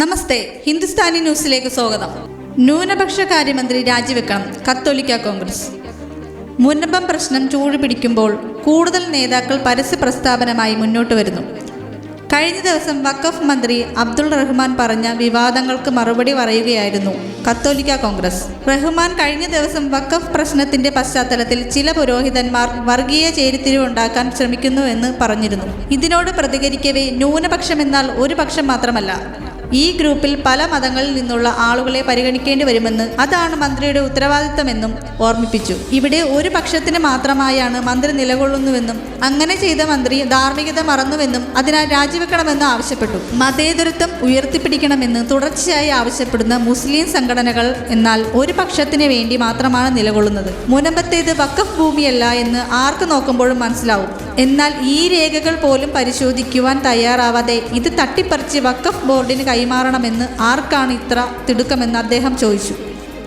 നമസ്തേ ഹിന്ദുസ്ഥാനി ന്യൂസിലേക്ക് സ്വാഗതം. ന്യൂനപക്ഷ കാര്യമന്ത്രി രാജിവെക്കണം കത്തോലിക്ക കോൺഗ്രസ്. മുന്നമ്പം പ്രശ്നം ചൂടുപിടിക്കുമ്പോൾ കൂടുതൽ നേതാക്കൾ പരസ്യ പ്രസ്താവനമായി മുന്നോട്ട് വരുന്നു. കഴിഞ്ഞ ദിവസം വഖഫ് മന്ത്രി അബ്ദുൾ റഹ്മാൻ പറഞ്ഞ വിവാദങ്ങൾക്ക് മറുപടി പറയുകയായിരുന്നു കത്തോലിക്ക കോൺഗ്രസ്. റഹ്മാൻ കഴിഞ്ഞ ദിവസം വഖഫ് പ്രശ്നത്തിന്റെ പശ്ചാത്തലത്തിൽ ചില പുരോഹിതന്മാർ വർഗീയ ചേരിതിരിവുണ്ടാക്കാൻ ശ്രമിക്കുന്നുവെന്ന് പറഞ്ഞിരുന്നു. ഇതിനോട് പ്രതികരിക്കവേ ന്യൂനപക്ഷമെന്നാൽ ഒരു പക്ഷം മാത്രമല്ല. ഈ ഗ്രൂപ്പിൽ പല മതങ്ങളിൽ നിന്നുള്ള ആളുകളെ പരിഗണിക്കേണ്ടി വരുമെന്ന് അതാണ് മന്ത്രിയുടെ ഉത്തരവാദിത്തമെന്നും ഓർമ്മിപ്പിച്ചു. ഇവിടെ ഒരു പക്ഷത്തിന് മാത്രമായാണ് മന്ത്രി നിലകൊള്ളുന്നുവെന്നും അങ്ങനെ ചെയ്ത മന്ത്രി ധാർമ്മികത മറന്നുവെന്നും അതിനാൽ രാജിവെക്കണമെന്ന് ആവശ്യപ്പെട്ടു. മതേതരത്വം ഉയർത്തിപ്പിടിക്കണമെന്ന് തുടർച്ചയായി ആവശ്യപ്പെടുന്ന മുസ്ലിം സംഘടനകൾ എന്നാൽ ഒരു പക്ഷത്തിന് വേണ്ടി മാത്രമാണ് നിലകൊള്ളുന്നത്. മുനമ്പത്തേത് വക്കഫ് ഭൂമിയല്ല എന്ന് ആർക്ക് നോക്കുമ്പോഴും മനസ്സിലാവും. എന്നാൽ ഈ രേഖകൾ പോലും പരിശോധിക്കുവാൻ തയ്യാറാവാതെ ഇത് തട്ടിപ്പറിച്ച് വക്കഫ് ബോർഡിന് കൈമാറണമെന്ന് ആർക്കാണ് ഇത്ര തിടുക്കമെന്ന് അദ്ദേഹം ചോദിച്ചു.